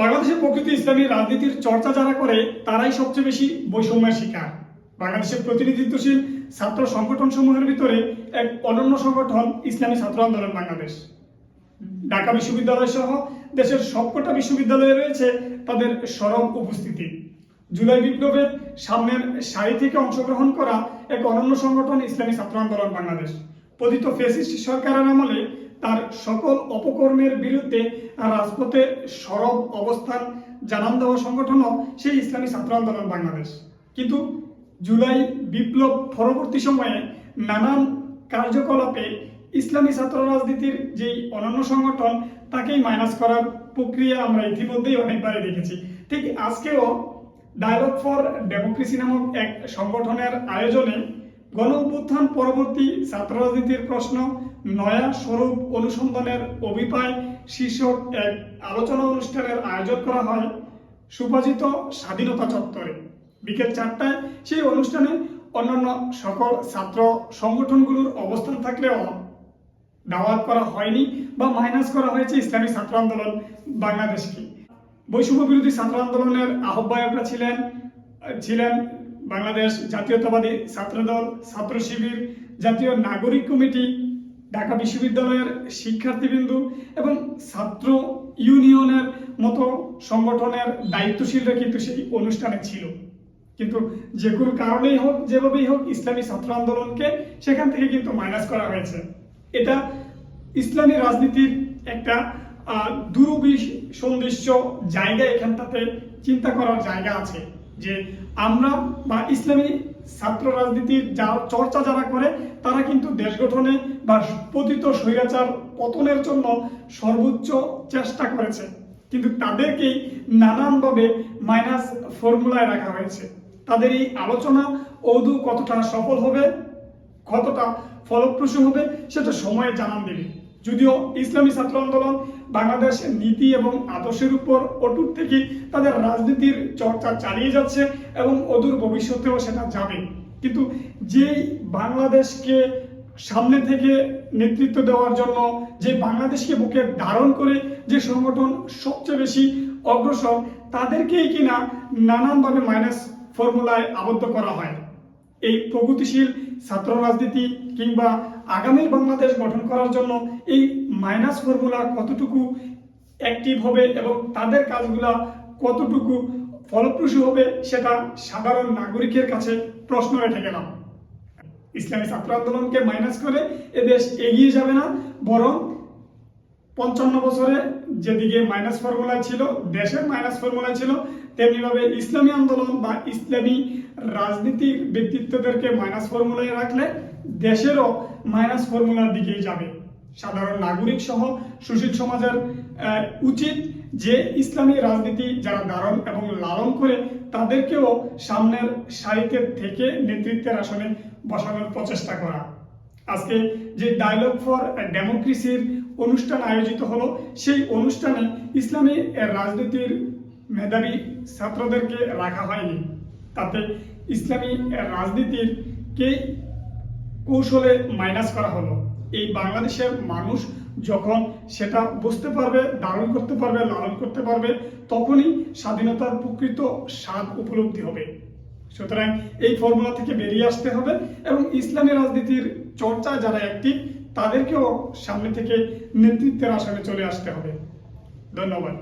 বাংলাদেশের প্রকৃতি ইসলামী রাজনীতির চর্চা যারা করে, তারাই সবচেয়ে বেশি বৈষম্যের শিকার। বাংলাদেশের প্রতিনিধিত্বশীল ছাত্র সংগঠন সমূহের ভিতরে এক অনন্য সংগঠন ইসলামী ছাত্র আন্দোলন বাংলাদেশ। ঢাকা বিশ্ববিদ্যালয় সহ দেশের সবকটা বিশ্ববিদ্যালয়ে রয়েছে তাদের সরব উপস্থিতি। জুলাই বিপ্লবের সামনের সারি থেকে অংশগ্রহণ করা এক অনন্য সংগঠন ইসলামী ছাত্র আন্দোলন বাংলাদেশ। পতিত ফেসিস্ট সরকারের আমলে তার সকল অপকর্মের বিরুদ্ধে রাজপথে সরব অবস্থান জানান দেওয়া সংগঠনও সেই ইসলামী ছাত্র আন্দোলন বাংলাদেশ। কিন্তু জুলাই বিপ্লব পরবর্তী সময়ে নানান কার্যকলাপে ইসলামী ছাত্র রাজনীতির যেই অনন্য সংগঠন, তাকেই মাইনাস করার প্রক্রিয়া আমরা ইতিমধ্যেই অনেকবারই দেখেছি। ঠিক আজকেও ডায়লগ ফর ডেমোক্রেসি নামক এক সংগঠনের আয়োজনে গণ পরবর্তী ছাত্র রাজনীতির প্রশ্ন, নয়া স্বরূপ অনুসন্ধানের অভিপ্রায় শীর্ষক এক আলোচনা অনুষ্ঠানের আয়োজন করা হয় সুপাজিত স্বাধীনতা চত্বরে। বিকেল চারটায় সেই অনুষ্ঠানে অন্যান্য সকল ছাত্র সংগঠনগুলোর অবস্থান থাকলেও দাওয়াত করা হয়নি বা মাইনাস করা হয়েছে ইসলামী ছাত্র আন্দোলন বাংলাদেশকে। বৈষম্য বিরোধী ছাত্র আন্দোলনের আহ্বায়করা ছিলেন ছিলেন বাংলাদেশ জাতীয়তাবাদী ছাত্রদল ছাত্র শিবির জাতীয় নাগরিক কমিটি ঢাকা বিশ্ববিদ্যালয়ের শিক্ষার্থীবৃন্দু এবং ছাত্র ইউনিয়নের মতো সংগঠনের দায়িত্বশীলরা কিন্তু সেই অনুষ্ঠানে ছিল। কিন্তু যে কোনো কারণেই হোক যেভাবেই হোক ইসলামী ছাত্র আন্দোলনকে সেখান থেকে কিন্তু মাইনাস করা হয়েছে। এটা ইসলামী রাজনীতির একটা আহ, দুরবিশ সন্দিশ্য জায়গা এখানটাতে চিন্তা করার জায়গা আছে। যে আমরা বা ইসলামী ছাত্র রাজনীতির যা চর্চা যারা করে, তারা কিন্তু দেশ গঠনে বা পতিত স্বৈরাচার পতনের জন্য সর্বোচ্চ চেষ্টা করেছে। কিন্তু তাদেরকেই নানানভাবে মাইনাস ফর্মুলায় রাখা হয়েছে। তাদের এই আলোচনা অদূ কতটা সফল হবে, কতটা ফলপ্রসূ হবে, সেটা সময়ে জানান দেবে। যদিও ইসলামী ছাত্র আন্দোলন বাংলাদেশের নীতি এবং আদর্শের উপর অটুট থেকে তাদের রাজনীতির চর্চা চালিয়ে যাচ্ছে এবং অদূর ভবিষ্যতেও সেটা যাবে। কিন্তু যেই বাংলাদেশকে সামনে থেকে নেতৃত্ব দেওয়ার জন্য, যে বাংলাদেশকে বুকে ধারণ করে যে সংগঠন সবচেয়ে বেশি অগ্রসর, তাদেরকেই কিনা নানানভাবে মাইনাস ফর্মুলায় আবদ্ধ করা হয়। এই প্রগতিশীল ছাত্র রাজনীতি কিংবা আগামী বাংলাদেশ গঠন করার জন্য এই মাইনাস ফর্মুলা কতটুকু অ্যাক্টিভ হবে এবং তাদের কাজগুলা কতটুকু ফলপ্রসূ হবে সেটা সাধারণ নাগরিকের কাছে প্রশ্ন রেখে গেলাম। ইসলামী ছাত্র আন্দোলনকে মাইনাস করে এদেশ এগিয়ে যাবে না, বরং পঞ্চান্ন বছরে যেদিকে মাইনাস ফর্মুলা ছিল, দেশের মাইনাস ফর্মুলা ছিল, তেমনিভাবে ইসলামী আন্দোলন বা ইসলামী রাজনীতির ব্যক্তিত্বদেরকে মাইনাস ফর্মুলায় রাখলে দেশেরও মাইনাস ফর্মুলার দিকেই যাবে। সাধারণ নাগরিক সহ সুশীল সমাজের উচিত যে ইসলামী রাজনীতি যারা ধারণ এবং লালন করে, তাদেরকেও সামনের সারিতে থেকে নেতৃত্বের আসনে বসানোর প্রচেষ্টা করা। আজকে যে ডায়লগ ফর ডেমোক্রেসির অনুষ্ঠান আয়োজিত হলো। সেই অনুষ্ঠানে ইসলামী রাজনীতির মেধাবী ছাত্রদেরকে রাখা হয়নি। তাতে ইসলামী রাজনীতির কে কৌশলে মাইনাস করা হলো। এই বাংলাদেশের মানুষ যখন সেটা বুঝতে পারবে, ধারণ করতে পারবে, লালন করতে পারবে, তখনই স্বাধীনতার প্রকৃত স্বাদ উপলব্ধি হবে। সুতরাং এই ফর্মুলা থেকে বেরিয়ে আসতে হবে এবং ইসলামী রাজনীতির চর্চা যারা অ্যাক্টিভ তাদেরকেও সামনে থেকে নেতৃত্বের আসনে চলে আসতে হবে। ধন্যবাদ।